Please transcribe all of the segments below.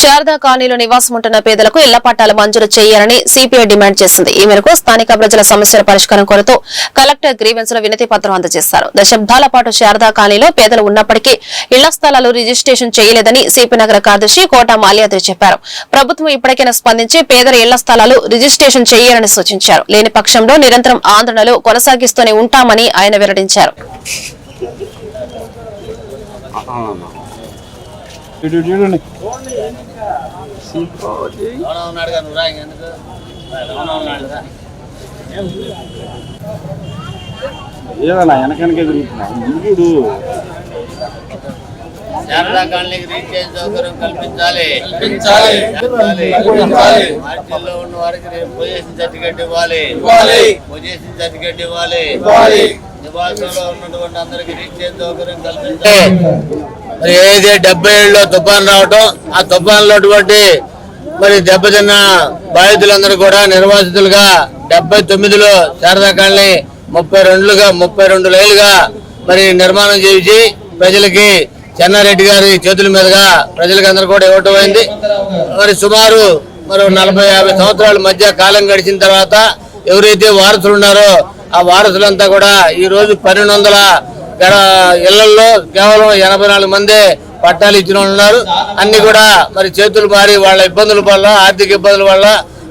శారదా కాలనీలో నివాసం ఉంటున్న పేదలకు ఇళ్ళ పట్టాలు మంజూరు చేయాలని సిపిఐ డిమాండ్ చేసింది. ఈ మేరకు స్థానిక ప్రజల సమస్యల పరిష్కారం కోరుతూ కలెక్టర్ గ్రీవెన్స్లో వినతి పత్రం అందజేశారు. దశాబ్దాల పాటు శారదా కాలనీలో పేదలు ఉన్నప్పటికీ ఇళ్ళ స్థలాలు రిజిస్ట్రేషన్ చేయలేదని సిపి నగర కార్యదర్శి కోట మాల్యాద్రి చెప్పారు. ప్రభుత్వం ఇప్పటికైనా స్పందించి పేదల ఇళ్ళ స్థలాలు రిజిస్ట్రేషన్ చేయాలని సూచించారు. లేని పక్షంలో నిరంతరం ఆందోళనలు కొనసాగిస్తూనే ఉంటామని ఆయన వెల్లడించారు. చూడండి ఇటు చూడండి ఏదన్నా వెనకనకే తిరుగుతున్నా ఇంగుడు శారదా కాలనీకి రీఛార్జ్ సౌకర్యం కల్పించాలి మార్చిల్లో ఉన్న వారికి రేపు పొజిషన్ సర్టిఫికెట్ ఇవ్వాలి. పొజిషన్ సర్టిఫికెట్ ఇవ్వాలి నివాసంలో ఉన్నటువంటి అందరికి రీఛార్జ్ సౌకర్యం కల్పించాలి మరి ఏదైతే డెబ్బై ఏళ్ళలో తుఫాన్ రావటం ఆ తుఫాన్లో అటువంటి మరి దెబ్బతిన్న బాధితులందరూ కూడా నిర్వాసితులుగా డెబ్బై తొమ్మిదిలో శారదా ముప్పై రెండులుగా ముప్పై రెండు లైలుగా మరి నిర్మాణం చేసి ప్రజలకి చెన్నారెడ్డి గారి చేతుల మీదుగా ప్రజలకు అందరూ కూడా ఇవ్వటం అయింది. మరి సుమారు మరి నలభై యాభై సంవత్సరాల మధ్య కాలం గడిచిన తర్వాత ఎవరైతే వారసులు ఉన్నారో ఆ వారసులంతా కూడా ఈ రోజు పన్నెండు వందల గడ ఇళ్ళలో కేవలం ఎనభై నాలుగు మందే పట్టాలు ఇచ్చిన వాళ్ళు ఉన్నారు. అన్ని కూడా మరి చేతులు మారి వాళ్ళ ఇబ్బందుల వల్ల ఆర్థిక ఇబ్బందుల వల్ల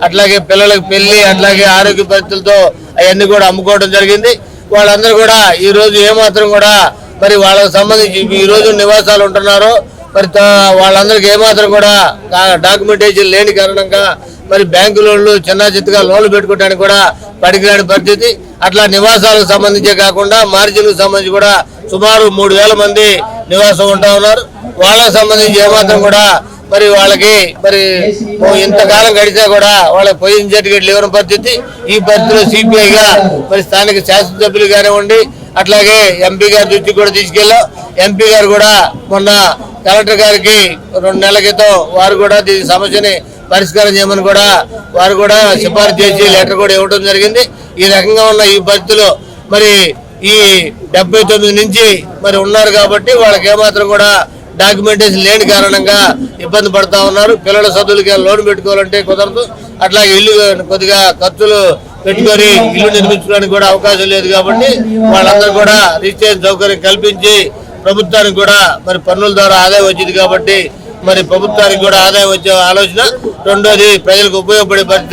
అట్లాగే పిల్లలకు పెళ్ళి అట్లాగే ఆరోగ్య పరిస్థితులతో అవన్నీ కూడా అమ్ముకోవడం జరిగింది. వాళ్ళందరూ కూడా ఈ రోజు ఏమాత్రం కూడా మరి వాళ్ళకు సంబంధించి ఈ రోజు నివాసాలు ఉంటున్నారో మరి త- వాళ్ళందరికీ ఏమాత్రం కూడా డాక్యుమెంటేషన్ లేని కారణంగా మరి బ్యాంకు లోన్లు చిన్న చిత్తగా లోన్లు పెట్టుకోవడానికి కూడా పనికిరాని పరిస్థితి. అట్లా నివాసాలకు సంబంధించే కాకుండా మార్జిన్కు సంబంధించి కూడా సుమారు మూడు వేల మంది నివాసం ఉంటా ఉన్నారు. వాళ్ళకి సంబంధించి ఏమాత్రం కూడా మరి వాళ్ళకి మరి ఇంతకాలం గడిచా కూడా వాళ్ళకి పొజిషన్ సర్టిఫికేట్లు ఇవ్వని పరిస్థితి. ఈ పరిస్థితిలో సిపిఐగా మరి స్థానిక శాసనసభ్యులు కానివ్వండి అట్లాగే ఎంపీ గారి దృష్టికి కూడా తీసుకెళ్ళాం. ఎంపీ గారు కూడా మొన్న కలెక్టర్ గారికి రెండు నెలల క్రితం వారు కూడా దీని సమస్యని పరిష్కారం చేయమని కూడా వారు కూడా సిఫారసు చేసి లెటర్ కూడా ఇవ్వడం జరిగింది. ఈ రకంగా ఉన్న ఈ పరిస్థితిలో మరి ఈ డెబ్బై తొమ్మిది నుంచి మరి ఉన్నారు కాబట్టి వాళ్ళకి ఏమాత్రం కూడా డాక్యుమెంటేషన్ లేని కారణంగా ఇబ్బంది పడతా ఉన్నారు. పిల్లల చదువులకి లోన్ పెట్టుకోవాలంటే కుదరదు. అట్లాగే ఇల్లు కొద్దిగా ఖర్చులు పెట్టుకొని ఇల్లు నిర్మించుకోవడానికి కూడా అవకాశం లేదు కాబట్టి వాళ్ళందరూ కూడా రీఛార్జ్ సౌకర్యం కల్పించి ప్రభుత్వానికి కూడా మరి పన్నుల ద్వారా ఆదాయం వచ్చింది కాబట్టి మరి ప్రభుత్వానికి కూడా ఆదాయం వచ్చే ఆలోచన రెండోది ప్రజలకు ఉపయోగపడే పరిస్థితి